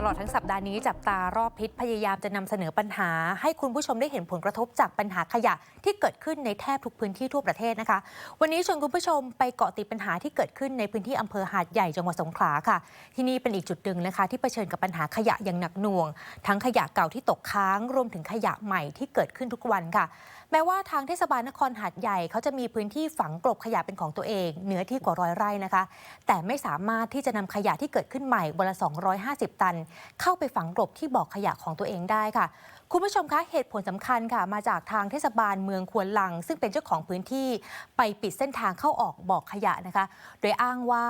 ตลอดทั้งสัปดาห์นี้จับตารอบพิษพยายามจะนำเสนอปัญหา ให้คุณผู้ชมได้เห็นผลกระทบจากปัญหาขยะที่เกิดขึ้นในแทบทุกพื้นที่ทั่วประเทศนะคะ วันนี้ชวนคุณผู้ชมไปเกาะติดปัญหาที่เกิดขึ้นในพื้นที่อำเภอหาดใหญ่จังหวัดสงขลาค่ะ ที่นี่เป็นอีกจุดหนึ่งนะคะ ที่เผชิญกับปัญหาขยะอย่างหนักหน่วง ทั้งขยะเก่าที่ตกค้างรวมถึงขยะใหม่ที่เกิดขึ้นทุกวันค่ะแม้ว่าทางเทศบาลนครหาดใหญ่เขาจะมีพื้นที่ฝังกลบขยะเป็นของตัวเองเนื้อที่กว่าร้อยไร่นะคะ แต่ไม่สามารถที่จะนำขยะที่เกิดขึ้นใหม่วันละ 250 ตัน เข้าไปฝังกลบที่บ่อขยะของตัวเองได้ค่ะ คุณผู้ชมคะเหตุผลสำคัญค่ะ มาจากทางเทศบาลเมืองควนลัง ซึ่งเป็นเจ้าของพื้นที่ไปปิดเส้นทางเข้าออกบ่อขยะนะคะ โดยอ้างว่า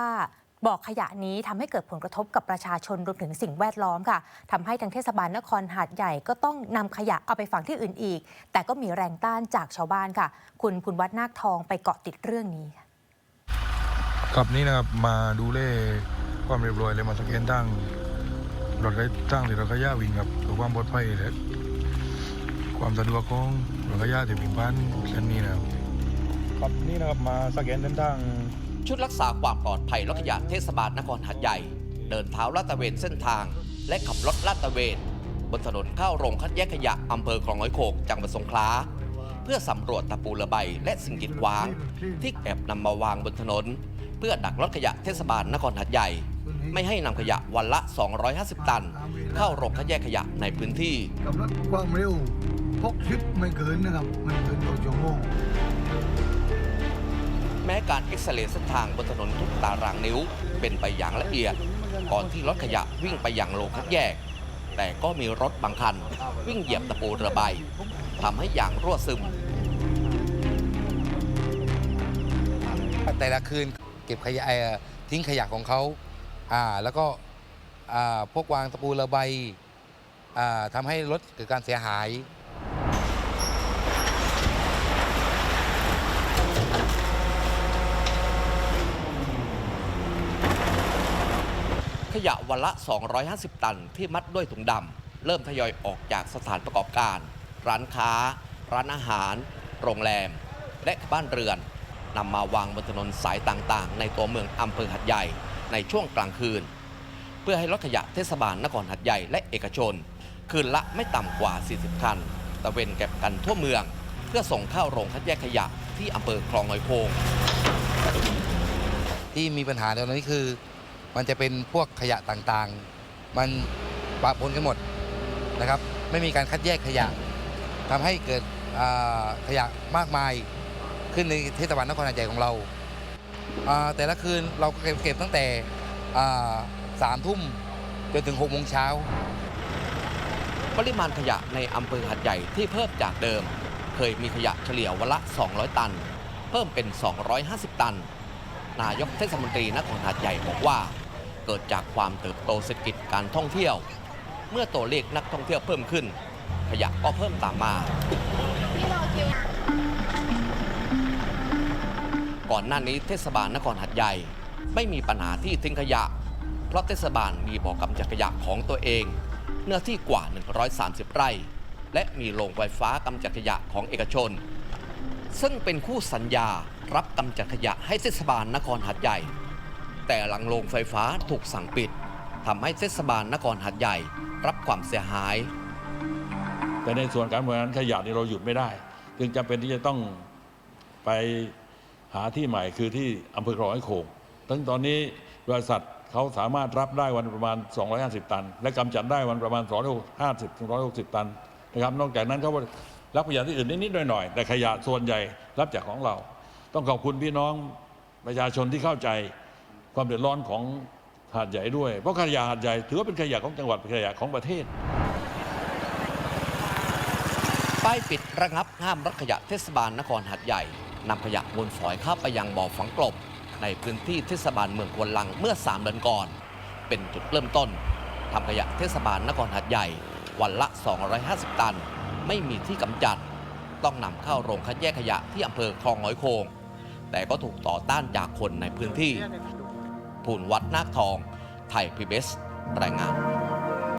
บ่อขยะนี้ทำให้เกิดผลกระทบกับประชาชนรวมถึงสิ่งแวดล้อมค่ะทำให้ทางเทศบาลนครหาดใหญ่ก็ต้องนำขยะเอาไปฝังที่อื่นอีก แต่ก็มีแรงต้านจากชาวบ้านค่ะ คุณพุนวัฒนาคทองไปเกาะติดเรื่องนี้ครับนี่นะครับมาดูเล่ความเรียบร้อยเลยมาสแกนตั้งรถไฟตั้งหรือรถขยะวิ่งครับเพื่อความปลอดภัยและความสะดวกของรถขยะที่วิ่งผ่านเส้นนี้นะครับครับนี่นะครับมาสแกนเส้นทาง ชุดรักษาความปลอดภัยรถขยะเทศบาลนครหัดใหญ่ เดินเท้าลาดตระเวนเส้นทาง และขับรถลาดตระเวน บนถนนเข้าโรงคัดแยกขยะอำเภอคลองน้อยโขกจังหวัดสงขลาเพื่อสำรวจตะปูระใบและสิ่งกีดขวาง ที่แอบนำมาวางบนถนน เพื่อดักรถขยะเทศบาลนครหัดใหญ่ ไม่ให้นำขยะวันละ 250 ตัน เข้าโรงคัดแยกขยะในพื้นที่ กับรถความเร็วพกชิปไม่เกินนะครับไม่เกินต่อชั่วโมง เอ็กซเรย์เส้นทางบนถนนทุกตารางนิ้ว เป็นไปอย่างละเอียด ก่อนที่รถขยะวิ่งไปอย่างโรงคัดแยก แต่ก็มีรถบางคัน วิ่งเหยียบตะปูระบายทำให้ยางรั่วซึม แต่ละคืนเก็บขยะเอ่อทิ้งขยะของเขาอ่าแล้วก็อ่าพวกวางตะปูระบายอ่าทำให้รถเกิดการเสียหาย ข ยะวันละ 250 ตัน ที่มัดด้วยถุงดำเริ่มทยอยออกจากสถานประกอบการ ร้านค้า ร้านอาหาร โรงแรม และบ้านเรือนนำมาวางบนถนนสายต่างๆ ในตัวเมืองอำเภอหัดใหญ่ในช่วงกลางคืน เพื่อให้รถขยะเทศบาลนครหัดใหญ่และเอกชน คืนละไม่ต่ำกว่า 40 คันตะเวนเก็บกันทั่วเมือง เพื่อส่งเข้าโรงคัดแยกขยะที่อำเภอคลองหอยโพงที่มีปัญหาตอนนี้คือ มันจะเป็นพวกขยะต่างๆ มันปะปนกันหมดนะครับ ไม่มีการคัดแยกขยะทำให้เกิดขยะมากมายขึ้นในเทศบาลนครหาดใหญ่ของเรา แต่ละคืนเราก็เก็บตั้งแต่สามทุ่มจนถึงหกโมงเช้า ปริมาณขยะในอำเภอหัดใหญ่ที่เพิ่มจากเดิม เคยมีขยะเฉลี่ยวันละ 200 ตัน เพิ่มเป็น 250 ตัน นายกเทศมนตรีนครหัดใหญ่บอกว่า เกิดจากความเติบโตเศรษฐกิจการท่องเที่ยว เมื่อตัวเลขนักท่องเที่ยวเพิ่มขึ้น ขยะก็เพิ่มตามมา ก่อนหน้านี้เทศบาลนครหัดใหญ่ ไม่มีปัญหาที่ทิ้งขยะ เพราะเทศบาลมีบ่อกำจัดขยะของตัวเอง เนื้อที่กว่า 130 ไร่ และมีโรงไฟฟ้ากำจัดขยะของเอกชน ซึ่งเป็นคู่สัญญารับกำจัดขยะให้เทศบาลนครหัดใหญ่ แต่หลังโรงไฟฟ้าถูกสั่งปิดทำให้เทศบาลนครหัดใหญ่ รับความเสียหาย แต่ในส่วนการบริหารขยะนี่เราหยุดไม่ได้ จึงจำเป็นที่จะต้องไปหาที่ใหม่คือที่อำเภอคลองไอ้โขงทั้งตอนนี้บริษัทเขาสามารถรับได้วันประมาณ 250 ตัน และกำจัดได้วันประมาณ 250-160 ตันนะครับ นอกจากนั้นเขารับขยะที่อื่นนิดๆหน่อยๆแต่ขยะส่วนใหญ่รับจากของเรา ต้องขอบคุณพี่น้องประชาชนที่เข้าใจ ความเดือดร้อนของหาดใหญ่ด้วย เพราะขยะหาดใหญ่ถือว่าเป็นขยะของจังหวัดเป็นขยะของประเทศ ป้ายปิดระงับห้ามรถขยะเทศบาลนครหัดใหญ่นำขยะมูลฝอยเข้าไปยังบ่อฝังกลบ ในพื้นที่เทศบาลเมืองควนลังเมื่อ 3 เดือนก่อน เป็นจุดเริ่มต้นทำขยะเทศบาลนครหัดใหญ่ วันละ 250 ตัน ไม่มีที่กำจัด ต้องนำเข้าโรงคัดแยกขยะที่อำเภอคลองหอยโคง แต่ก็ถูกต่อต้านจากคนในพื้นที่ ภูนวัดนาคทอง ไทยพีบีเอสรายงาน